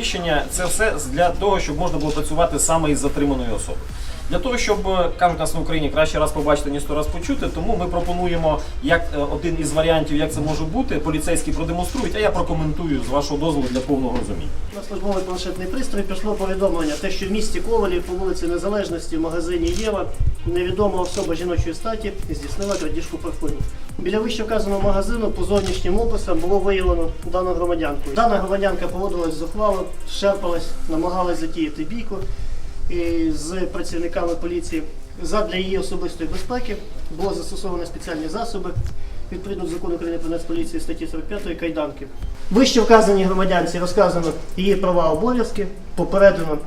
приміщення це все для того, щоб можна було працювати саме із затриманою особою. Для того, щоб е, кажуть нас на Україні краще раз побачити, ніж сто раз почути, тому ми пропонуємо як е, один із варіантів, як це може бути. Поліцейські продемонструють, а я прокоментую з вашого дозволу для повного розуміння. На службовий планшетний пристрій пішло повідомлення, те, що в місті Ковалі по вулиці Незалежності в магазині Єва невідома особа жіночої статі здійснила крадіжку парфумів. Біля вище вказаного магазину по зовнішнім описам було виявлено дану громадянку. Дана громадянка поводилась зухвало, шерпалась, намагалась затіяти бійку з працівниками поліції. Задля її особистої безпеки було застосовано спеціальні засоби відповідно до закону України про Нацполіції статті 45 кайданки. Вище вказаній громадянці розказано її права обов'язки, попереджено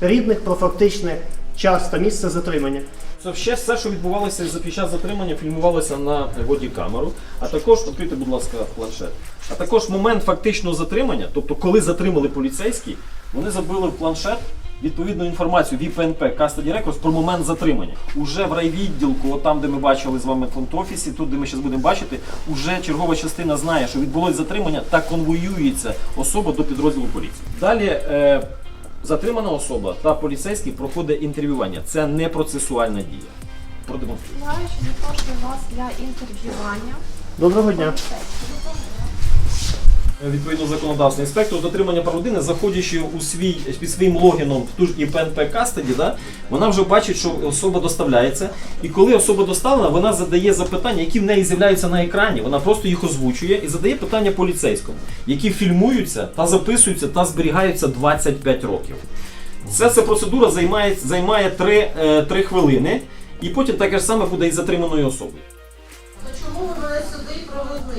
рідних про фактичний час та місце затримання. Це ще все, що відбувалося за- під час затримання, фільмувалося на бодікамеру, а також відкрити, будь ласка, планшет. А також момент фактичного затримання, тобто коли затримали поліцейські, вони забили в планшет відповідну інформацію ВІПНП Custody Records про момент затримання. Уже в райвідділку, от там, де ми бачили з вами фронт-офісі, тут, де ми зараз будемо бачити, уже чергова частина знає, що відбулось затримання та конвоюється особа до підрозділу поліції. Далі. Е, Затримана особа та поліцейський проходить інтерв'ювання. Це не процесуальна дія. Продемонструйте. що запрошую вас для інтерв'ювання. Доброго дня. Відповідно законодавства інспектор дотримання прав людини, заходячи у свій під своїм логіном в ту ж ІПНП Кастеді, да, вона вже бачить, що особа доставляється. І коли особа доставлена, вона задає запитання, які в неї з'являються на екрані. Вона просто їх озвучує і задає питання поліцейському, які фільмуються та записуються та зберігаються 25 років. Вся ця процедура займає, займає 3, е, 3 хвилини, і потім таке ж саме буде і затриманою особою.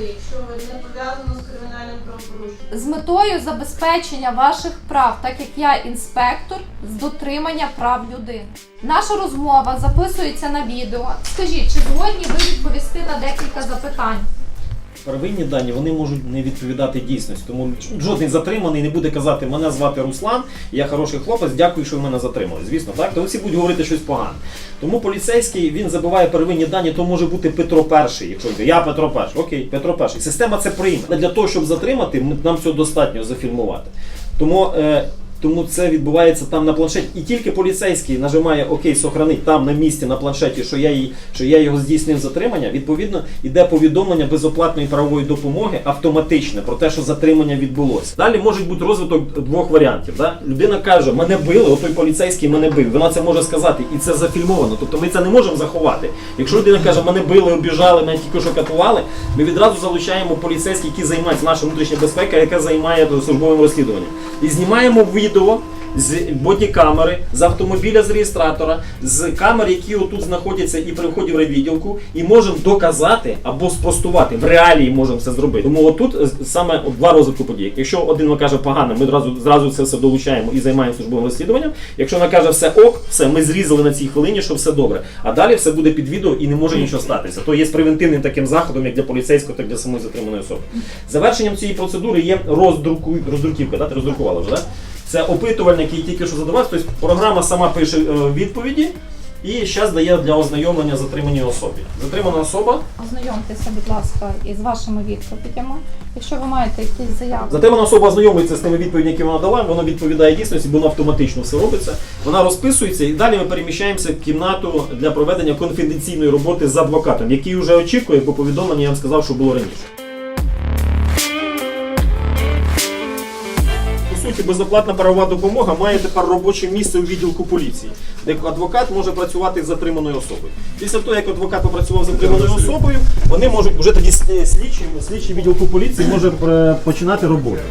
Якщо не пов'язано з кримінальним правопорушенням? З метою забезпечення ваших прав, так як я інспектор з дотримання прав людини. Наша розмова записується на відео. Скажіть, чи згодні ви відповісти на декілька запитань? Первинні дані вони можуть не відповідати дійсності. Тому жодний затриманий не буде казати, мене звати Руслан, я хороший хлопець, дякую, що ви мене затримали. Звісно, так, то всі будуть говорити щось погане. Тому поліцейський він забиває первинні дані, то може бути Петро І, якщо я Петро І, окей, Петро І. Система це прийме. Для того, щоб затримати, нам цього достатньо зафільмувати. Тому. Е, тому це відбувається там на планшеті. І тільки поліцейський нажимає ОК, сохранить там на місці на планшеті, що я, її, що я його здійснив затримання. Відповідно, йде повідомлення безоплатної правової допомоги автоматичне про те, що затримання відбулося. Далі може бути розвиток двох варіантів. Да? Людина каже, мене били, отой поліцейський мене бив. Вона це може сказати, і це зафільмовано. Тобто ми це не можемо заховати. Якщо людина каже, мене били, обіжали, мене тільки що катували, ми відразу залучаємо поліцейських, які займаються нашою внутрішньою безпекою, яка займає службовим розслідуванням. І знімаємо відео з бодікамери, з автомобіля з реєстратора, з камер, які отут знаходяться і при вході в райвідділку, і можемо доказати або спростувати. В реалії можемо це зробити. Тому отут е, саме два розвитку подій. Якщо один каже погано, ми одразу зразу це все долучаємо і займаємося службовим розслідуванням. Якщо вона каже все ок, все, ми зрізали на цій хвилині, що все добре. А далі все буде під відео і не може нічого статися. То є превентивним таким заходом, як для поліцейського, так і для самої затриманої особи. Завершенням цієї процедури є роздруківка. Да? Ти роздрукувала вже, да? Це опитувальник, який тільки що задавався. Тобто програма сама пише е, відповіді і зараз дає для ознайомлення затриманій особі. Затримана особа. Ознайомтеся, будь ласка, із вашими відповідями. Якщо ви маєте якісь заяви. Затримана особа ознайомлюється з тими відповідями, які вона дала, воно відповідає дійсності, бо воно автоматично все робиться. Вона розписується, і далі ми переміщаємося в кімнату для проведення конфіденційної роботи з адвокатом, який вже очікує, бо повідомлення я вам сказав, що було раніше. Суті, безоплатна правова допомога має тепер робоче місце у відділку поліції, де адвокат може працювати з затриманою особою. Після того, як адвокат попрацював з затриманою особою, вони можуть вже тоді слідчий, слідчий відділку поліції може е, починати роботу.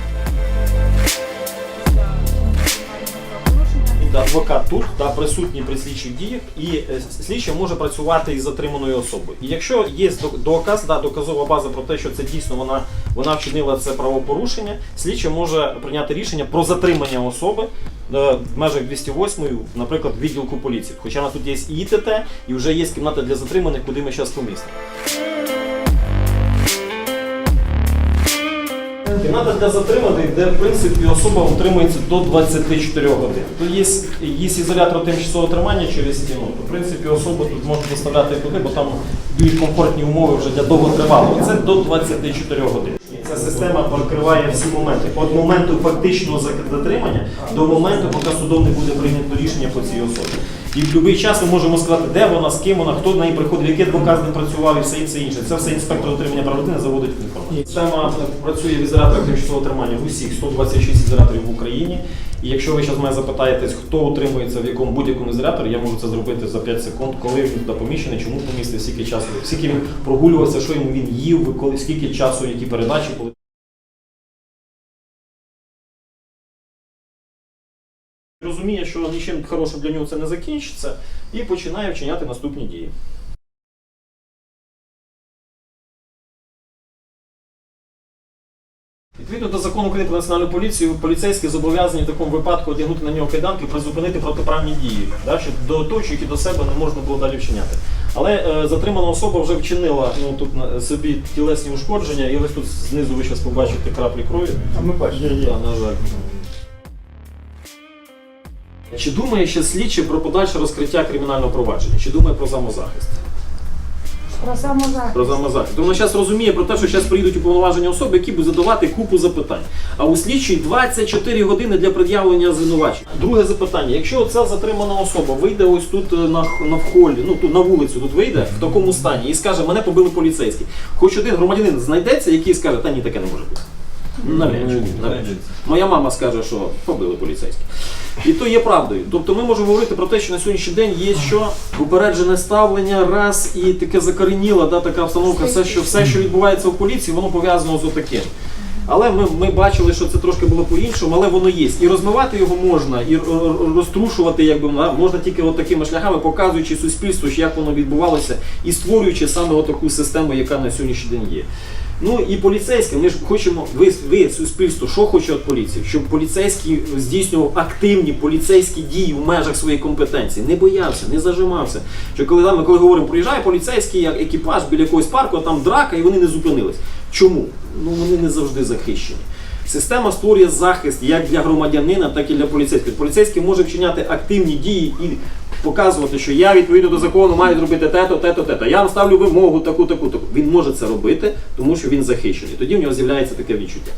Адвокат тут та присутній при слідчих діях, і е, слідчий може працювати із затриманою особою. І якщо є доказ, да, доказова база про те, що це дійсно вона, вона вчинила це правопорушення, слідчий може прийняти рішення про затримання особи е, в межах 208, наприклад, відділку поліції. Хоча у нас тут є і ІТТ, і вже є кімната для затриманих, куди ми зараз помістимо. Кімната для затриманих, де в принципі особа утримується до 24 годин. Тут є, є ізолятор тимчасового тримання через стіну, то в принципі особу тут можна доставляти туди, бо там більш комфортні умови вже для довготривалого. Це до 24 годин. Ця система покриває всі моменти. Від моменту фактичного затримання до моменту, поки судом буде прийнято рішення по цій особі. І в будь-який час ми можемо сказати, де вона, з ким вона, хто до неї приходив, який адвокат з ним працював і все, і все інше. Це все інспектор отримання прав людини заводить інформацію. Система працює в ізоляторах тимчасового тримання в усіх 126 ізоляторів в Україні. І якщо ви зараз мене запитаєтесь, хто утримується в якому будь-якому ізоляторі, я можу це зробити за 5 секунд, коли він туди поміщений, чому помістив, скільки часу, скільки він прогулювався, що йому він їв, коли скільки часу, які передачі були. Розуміє, що нічим хорошим для нього це не закінчиться, і починає вчиняти наступні дії. Відповідно до закону України про національну поліцію, поліцейські зобов'язані в такому випадку одягнути на нього кайданки, призупинити протиправні дії, да, щоб до оточуючих і до себе не можна було далі вчиняти. Але е, затримана особа вже вчинила ну, тут на собі тілесні ушкодження, і ось тут знизу ви зараз побачите краплі крові. А ми бачимо. Да, на жаль. Чи думає ще слідчий про подальше розкриття кримінального провадження? Чи думає про самозахист? Про самозахист. Про самозахист. Тому зараз розуміє про те, що зараз прийдуть уповноважені особи, які будуть задавати купу запитань. А у слідчій 24 години для пред'явлення звинувачень. Друге запитання: якщо ця затримана особа вийде ось тут е, на, на вхолі, ну тут на вулицю тут вийде в такому стані і скаже, мене побили поліцейські. Хоч один громадянин знайдеться, який скаже, та ні, таке не може бути. Навряд чи, навряд чи. Моя мама скаже, що побили поліцейські. І то є правдою. Тобто ми можемо говорити про те, що на сьогоднішній день є що упереджене ставлення, раз і таке закореніло, да, така обстановка, все, що, все, що відбувається в поліції, воно пов'язано з отаким. Але ми, ми бачили, що це трошки було по-іншому, але воно є. І розмивати його можна, і розтрушувати якби, можна тільки от такими шляхами, показуючи суспільству, як воно відбувалося, і створюючи саме таку систему, яка на сьогоднішній день є. Ну і поліцейські, ми ж хочемо, ви, ви суспільство, що хоче від поліції? Щоб поліцейський здійснював активні поліцейські дії в межах своєї компетенції, не боявся, не зажимався. Що коли там, ми коли говоримо, приїжджає поліцейський як екіпаж біля якогось парку, а там драка, і вони не зупинились. Чому? Ну вони не завжди захищені. Система створює захист як для громадянина, так і для поліцейських. Поліцейський може вчиняти активні дії і показувати, що я відповідно до закону маю зробити те-то, те-то, те-то. Я вам ставлю вимогу таку, таку, таку. Він може це робити, тому що він захищений. Тоді в нього з'являється таке відчуття.